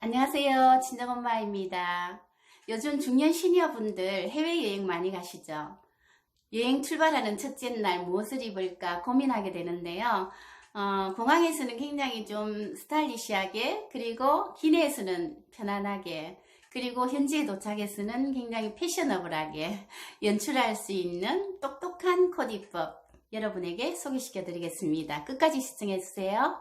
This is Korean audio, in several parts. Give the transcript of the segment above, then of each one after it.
안녕하세요. 친정엄마입니다. 요즘 중년 시니어분들 해외여행 많이 가시죠? 여행 출발하는 첫째 날 무엇을 입을까 고민하게 되는데요. 어, 공항에서는 굉장히 좀 스타일리시하게, 그리고 기내에서는 편안하게, 그리고 현지에 도착해서는 굉장히 패셔너블하게 연출할 수 있는 똑똑한 코디법 여러분에게 소개시켜 드리겠습니다. 끝까지 시청해 주세요.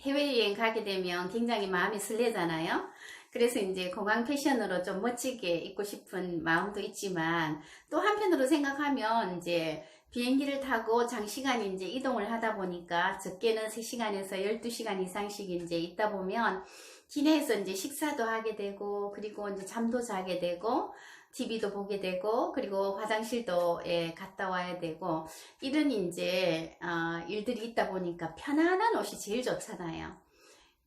해외여행 가게 되면 굉장히 마음이 설레잖아요. 그래서 이제 공항 패션으로 좀 멋지게 입고 싶은 마음도 있지만 또 한편으로 생각하면 이제 비행기를 타고 장시간 이제 이동을 하다 보니까 적게는 3시간에서 12시간 이상씩 이제 있다 보면 기내에서 이제 식사도 하게 되고 그리고 이제 잠도 자게 되고 TV도 보게 되고 그리고 화장실도 예, 갔다 와야 되고 이런 이제 어, 일들이 있다 보니까 편안한 옷이 제일 좋잖아요.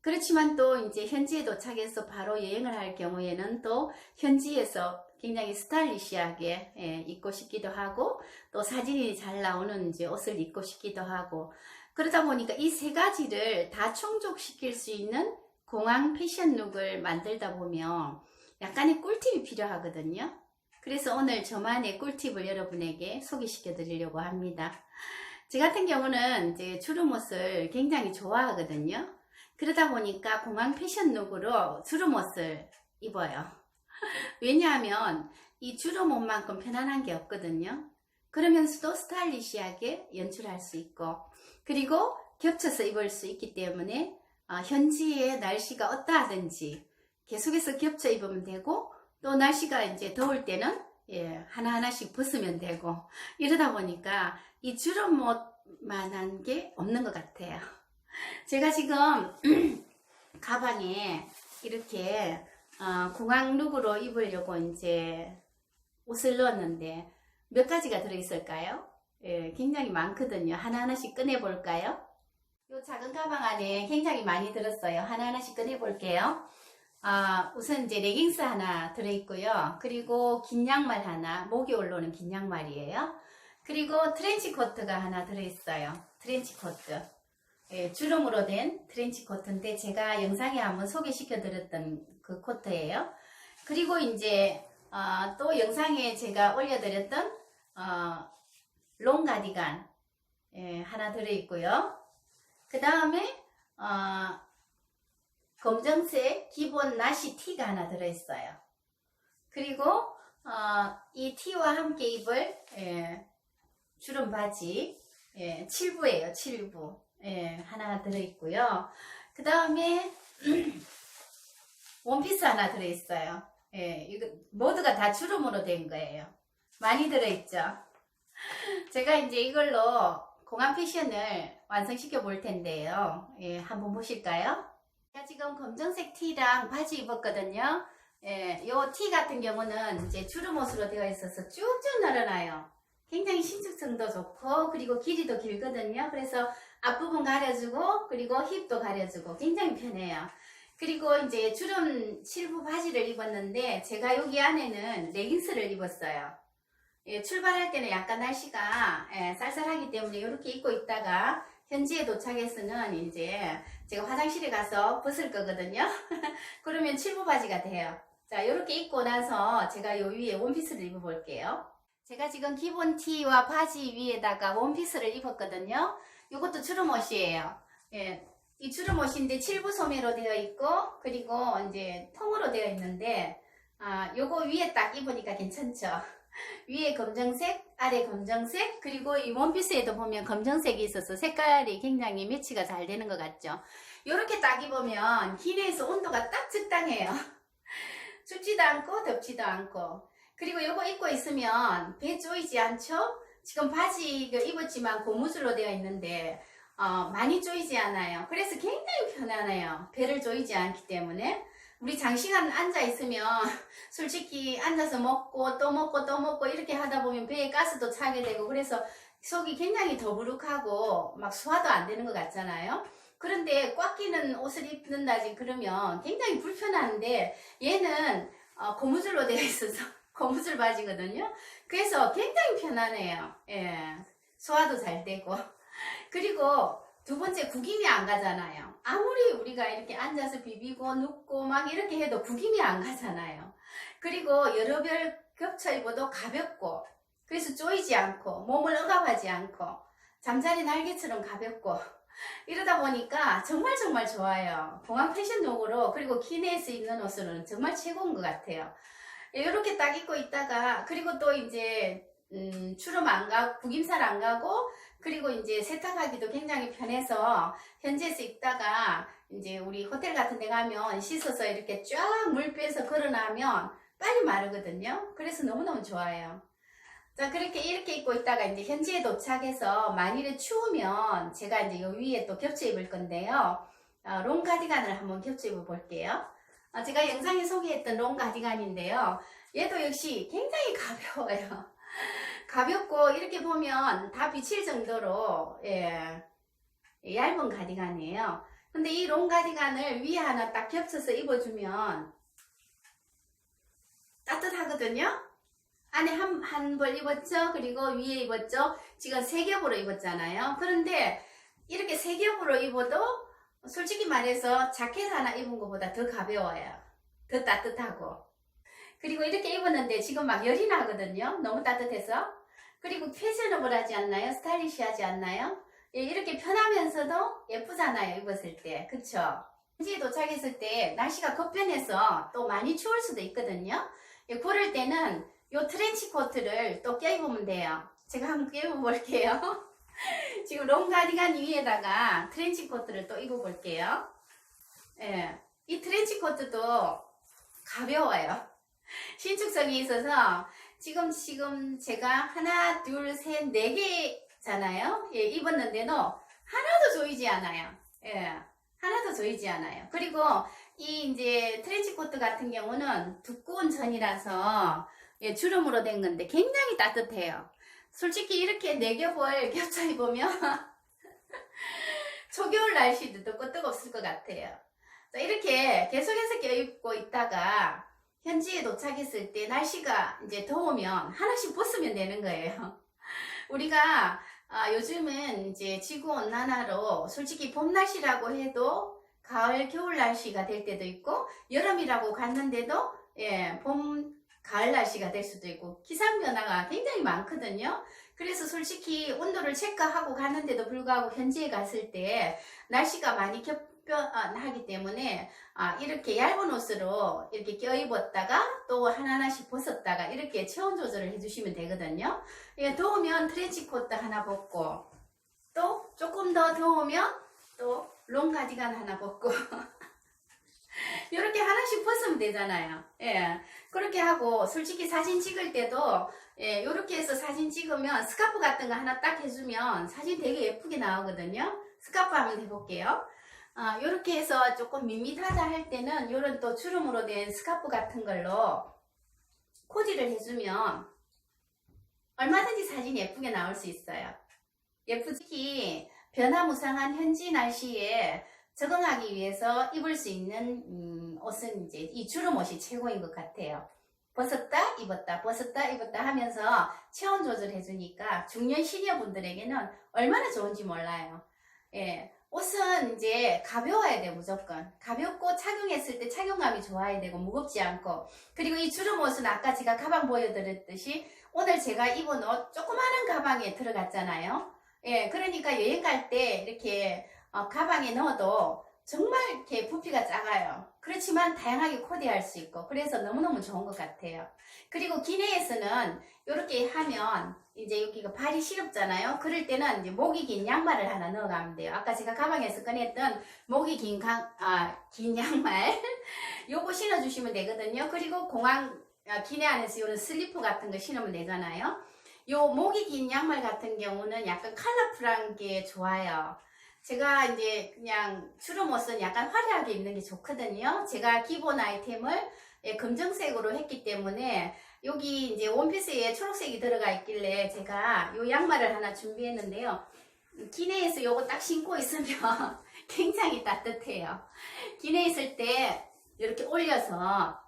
그렇지만 또 이제 현지에 도착해서 바로 여행을 할 경우에는 또 현지에서 굉장히 스타일리시하게 예, 입고 싶기도 하고 또 사진이 잘 나오는 이제 옷을 입고 싶기도 하고 그러다 보니까 이 세 가지를 다 충족시킬 수 있는 공항 패션 룩을 만들다 보면 약간의 꿀팁이 필요하거든요. 그래서 오늘 저만의 꿀팁을 여러분에게 소개시켜 드리려고 합니다. 저 같은 경우는 이제 주름옷을 굉장히 좋아하거든요. 그러다 보니까 공항 패션 룩으로 주름옷을 입어요. 왜냐하면 이 주름옷만큼 편안한 게 없거든요. 그러면서도 스타일리시하게 연출할 수 있고, 그리고 겹쳐서 입을 수 있기 때문에 어, 현지의 날씨가 어떠하든지 계속해서 겹쳐 입으면 되고, 또 날씨가 이제 더울 때는 예, 하나하나씩 벗으면 되고, 이러다 보니까 이 주름옷만한 게 없는 것 같아요. 제가 지금 가방에 이렇게 어, 공항 룩으로 입으려고 이제 옷을 넣었는데 몇 가지가 들어있을까요? 예, 굉장히 많거든요. 하나하나씩 꺼내볼까요? 이 작은 가방 안에 굉장히 많이 들었어요. 하나하나씩 꺼내볼게요. 아, 우선 이제 레깅스 하나 들어있고요. 그리고 긴 양말 하나, 목이 올라오는 긴 양말이에요. 그리고 트렌치 코트가 하나 들어있어요. 트렌치 코트. 예, 주름으로 된 트렌치 코트인데 제가 영상에 한번 소개시켜 드렸던 그 코트예요. 그리고 이제 어, 또 영상에 제가 올려드렸던 어, 롱 가디건 예, 하나 들어있고요. 그 다음에 어, 검정색 기본 나시 티가 하나 들어있어요. 그리고 어, 이 티와 함께 입을 예, 주름 바지 예, 7부예요. 7부 예, 하나 들어있고요. 그 다음에 원피스 하나 들어있어요. 예, 이거 모두가 다 주름으로 된 거예요. 많이 들어있죠. 제가 이제 이걸로 공항 패션을 완성시켜 볼 텐데요. 예, 한번 보실까요? 제가 지금 검정색 티랑 바지 입었거든요. 예, 요 티 같은 경우는 이제 주름 옷으로 되어 있어서 쭉쭉 늘어나요. 굉장히 신축성도 좋고 그리고 길이도 길거든요. 그래서 앞부분 가려주고 그리고 힙도 가려주고 굉장히 편해요. 그리고 이제 주름 실부 바지를 입었는데 제가 여기 안에는 레깅스를 입었어요. 예, 출발할 때는 약간 날씨가 예, 쌀쌀하기 때문에 이렇게 입고 있다가 현지에 도착해서는 이제 제가 화장실에 가서 벗을 거거든요. 그러면 칠부 바지가 돼요. 자, 이렇게 입고 나서 제가 요 위에 원피스를 입어볼게요. 제가 지금 기본 티와 바지 위에다가 원피스를 입었거든요. 이것도 주름옷이에요. 예, 이 주름옷인데 칠부 소매로 되어 있고 그리고 이제 통으로 되어 있는데 아, 요거 위에 딱 입으니까 괜찮죠? 위에 검정색, 아래 검정색, 그리고 이 원피스에도 보면 검정색이 있어서 색깔이 굉장히 매치가 잘 되는 것 같죠. 이렇게 딱 입으면 기내에서 온도가 딱 적당해요. 춥지도 않고 덥지도 않고. 그리고 이거 입고 있으면 배 조이지 않죠? 지금 바지 입었지만 고무줄로 되어 있는데 어, 많이 조이지 않아요. 그래서 굉장히 편안해요. 배를 조이지 않기 때문에. 우리 장시간 앉아 있으면 솔직히 앉아서 먹고 또 먹고 또 먹고 이렇게 하다 보면 배에 가스도 차게 되고 그래서 속이 굉장히 더부룩하고 막 소화도 안 되는 것 같잖아요. 그런데 꽉 끼는 옷을 입는다지 그러면 굉장히 불편한데 얘는 어, 고무줄로 되어 있어서 고무줄 바지거든요. 그래서 굉장히 편안해요. 예. 소화도 잘 되고. 그리고 두 번째 구김이 안 가잖아요. 아무리 우리가 이렇게 앉아서 비비고 눕고 막 이렇게 해도 구김이 안 가잖아요. 그리고 여러 벌 겹쳐 입어도 가볍고 그래서 쪼이지 않고 몸을 억압하지 않고 잠자리 날개처럼 가볍고 이러다 보니까 정말 정말 좋아요. 공항 패션용으로 그리고 기내에서 입는 옷으로는 정말 최고인 것 같아요. 이렇게 딱 입고 있다가 그리고 또 이제 음, 추름 안 가고 구김살 안 가고 그리고 이제 세탁하기도 굉장히 편해서 현지에서 입다가 이제 우리 호텔 같은 데 가면 씻어서 이렇게 쫙 물 빼서 걸어놔면 빨리 마르거든요. 그래서 너무너무 좋아요. 자, 그렇게 이렇게 입고 있다가 이제 현지에 도착해서 만일에 추우면 제가 이제 요 위에 또 겹쳐 입을 건데요. 어, 롱 가디건을 한번 겹쳐 입어 볼게요. 어, 제가 영상에 소개했던 롱 가디건인데요. 얘도 역시 굉장히 가벼워요. 가볍고 이렇게 보면 다 비칠 정도로 예, 얇은 가디건이에요. 근데 이 롱 가디건을 위에 하나 딱 겹쳐서 입어주면 따뜻하거든요. 안에 한, 한 벌 입었죠? 그리고 위에 입었죠? 지금 세 겹으로 입었잖아요. 그런데 이렇게 세 겹으로 입어도 솔직히 말해서 자켓 하나 입은 것보다 더 가벼워요. 더 따뜻하고. 그리고 이렇게 입었는데 지금 막 열이 나거든요. 너무 따뜻해서. 그리고 패셔너블하지 않나요? 스타일리시하지 않나요? 예, 이렇게 편하면서도 예쁘잖아요. 입었을 때. 그쵸? 현지에 도착했을 때 날씨가 급변해서 또 많이 추울 수도 있거든요. 예, 그럴 때는 요 트렌치 코트를 또 껴입으면 돼요. 제가 한번 껴입어볼게요. 지금 롱 가디건 위에다가 트렌치 코트를 또 입어볼게요. 예, 이 트렌치 코트도 가벼워요. 신축성이 있어서 지금 지금 제가 하나 둘 셋 네 개잖아요. 예, 입었는데도 하나도 조이지 않아요. 예, 하나도 조이지 않아요. 그리고 이 이제 트렌치 코트 같은 경우는 두꺼운 천이라서 예, 주름으로 된 건데 굉장히 따뜻해요. 솔직히 이렇게 네 겹을 겹쳐 입으면 초겨울 날씨도 덥고 뜨겁을 것 같아요. 자, 이렇게 계속해서 껴입고 있다가 현지에 도착했을 때 날씨가 이제 더우면 하나씩 벗으면 되는 거예요. 우리가 아, 요즘은 이제 지구 온난화로 솔직히 봄 날씨라고 해도 가을 겨울 날씨가 될 때도 있고 여름이라고 갔는데도 예, 봄 가을 날씨가 될 수도 있고 기상 변화가 굉장히 많거든요. 그래서 솔직히 온도를 체크하고 갔는데도 불구하고 현지에 갔을 때 날씨가 많이 겹 변하기 때문에 아, 이렇게 얇은 옷으로 이렇게 껴입었다가 또 하나하나씩 벗었다가 이렇게 체온 조절을 해주시면 되거든요. 예, 더우면 트렌치 코트 하나 벗고 또 조금 더 더우면 또 롱 가디건 하나 벗고 이렇게 하나씩 벗으면 되잖아요. 예. 그렇게 하고 솔직히 사진 찍을 때도 예, 이렇게 해서 사진 찍으면 스카프 같은 거 하나 딱 해주면 사진 되게 예쁘게 나오거든요. 스카프 한번 해볼게요. 아, 이렇게 해서 조금 밋밋하다 할 때는 이런 또 주름으로 된 스카프 같은 걸로 코디를 해주면 얼마든지 사진 예쁘게 나올 수 있어요. 예쁘지? 변화무쌍한 현지 날씨에 적응하기 위해서 입을 수 있는 음, 옷은 이제 이 주름 옷이 최고인 것 같아요. 벗었다 입었다 벗었다 입었다 하면서 체온 조절해 주니까 중년 시니어 분들에게는 얼마나 좋은지 몰라요. 예. 옷은 이제 가벼워야 돼 무조건. 가볍고 착용했을 때 착용감이 좋아야 되고 무겁지 않고. 그리고 이 주름 옷은 아까 제가 가방 보여드렸듯이 오늘 제가 입은 옷 조그마한 가방에 들어갔잖아요. 예 그러니까 여행 갈 때 이렇게 어, 가방에 넣어도 정말 이렇게 부피가 작아요. 그렇지만 다양하게 코디할 수 있고 그래서 너무너무 좋은 것 같아요. 그리고 기내에서는 이렇게 하면 이제 여기가 발이 시렵잖아요. 그럴 때는 이제 목이 긴 양말을 하나 넣어가면 돼요. 아까 제가 가방에서 꺼냈던 목이 긴, 강, 아, 긴 양말 요거 신어주시면 되거든요. 그리고 공항 아, 기내 안에서 이런 슬리퍼 같은 거 신으면 되잖아요. 요 목이 긴 양말 같은 경우는 약간 컬러풀한 게 좋아요. 제가 이제 그냥 주름 옷은 약간 화려하게 입는 게 좋거든요. 제가 기본 아이템을 예, 검정색으로 했기 때문에 여기 이제 원피스에 초록색이 들어가 있길래 제가 요 양말을 하나 준비했는데요. 기내에서 요거 딱 신고 있으면 굉장히 따뜻해요. 기내에 있을 때 이렇게 올려서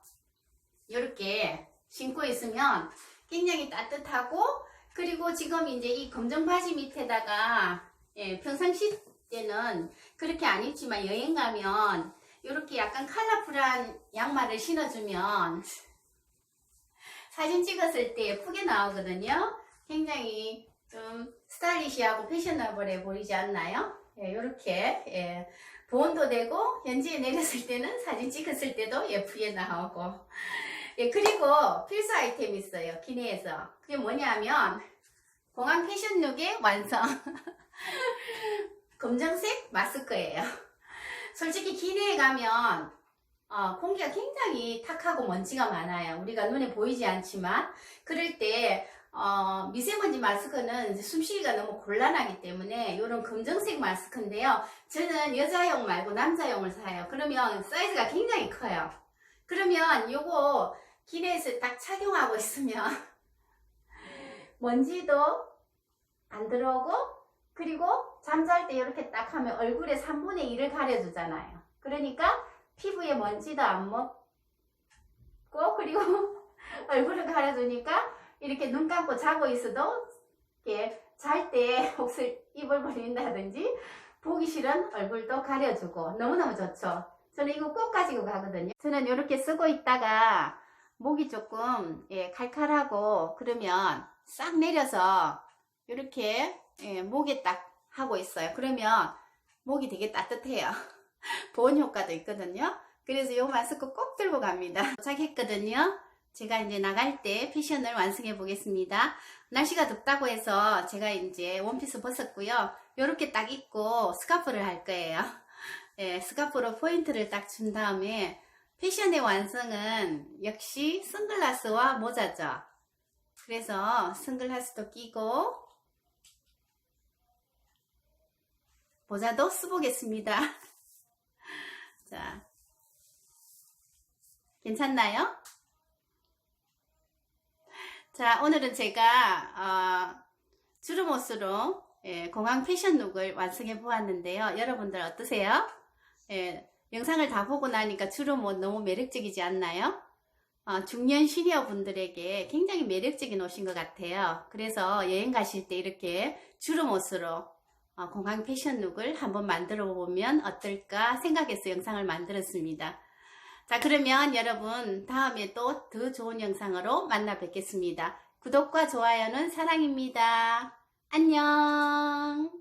이렇게 신고 있으면 굉장히 따뜻하고 그리고 지금 이제 이 검정 바지 밑에다가 예, 평상시 때는 그렇게 안 입지만 여행 가면 이렇게 약간 컬러풀한 양말을 신어주면 사진 찍었을 때 예쁘게 나오거든요. 굉장히 좀 스타일리시하고 패셔너블해 보이지 않나요? 예, 이렇게 예, 보온도 되고 현지에 내렸을 때는 사진 찍었을 때도 예쁘게 나오고 예, 그리고 필수 아이템이 있어요. 기내에서. 그게 뭐냐면 공항 패션룩의 완성. 검정색 마스크예요. 솔직히 기내에 가면 어, 공기가 굉장히 탁하고 먼지가 많아요. 우리가 눈에 보이지 않지만 그럴 때 어, 미세먼지 마스크는 숨쉬기가 너무 곤란하기 때문에 이런 검정색 마스크인데요. 저는 여자용 말고 남자용을 사요. 그러면 사이즈가 굉장히 커요. 그러면 요거 기내에서 딱 착용하고 있으면 먼지도 안 들어오고 그리고 잠잘 때 이렇게 딱 하면 얼굴에 3분의 1을 가려주잖아요. 그러니까 피부에 먼지도 안 먹고 그리고 얼굴을 가려주니까 이렇게 눈 감고 자고 있어도 이렇게 잘때 옷을 입을 버린다든지 보기 싫은 얼굴도 가려주고 너무너무 좋죠. 저는 이거 꼭 가지고 가거든요. 저는 이렇게 쓰고 있다가 목이 조금 예, 칼칼하고 그러면 싹 내려서 이렇게 예, 목에 딱 하고 있어요. 그러면 목이 되게 따뜻해요. 보온 효과도 있거든요. 그래서 이 마스크 꼭 들고 갑니다. 도착했거든요. 제가 이제 나갈 때 패션을 완성해 보겠습니다. 날씨가 덥다고 해서 제가 이제 원피스 벗었고요. 이렇게 딱 입고 스카프를 할 거예요. 예, 스카프로 포인트를 딱 준 다음에 패션의 완성은 역시 선글라스와 모자죠. 그래서 선글라스도 끼고 모자도 써보겠습니다. 자, 괜찮나요? 자, 오늘은 제가 어, 주름 옷으로 예, 공항 패션 룩을 완성해 보았는데요. 여러분들 어떠세요? 예, 영상을 다 보고 나니까 주름 옷 너무 매력적이지 않나요? 어, 중년 시니어 분들에게 굉장히 매력적인 옷인 것 같아요. 그래서 여행 가실 때 이렇게 주름 옷으로 어, 공항 패션 룩을 한번 만들어 보면 어떨까 생각해서 영상을 만들었습니다. 자, 그러면 여러분 다음에 또 더 좋은 영상으로 만나 뵙겠습니다. 구독과 좋아요는 사랑입니다. 안녕!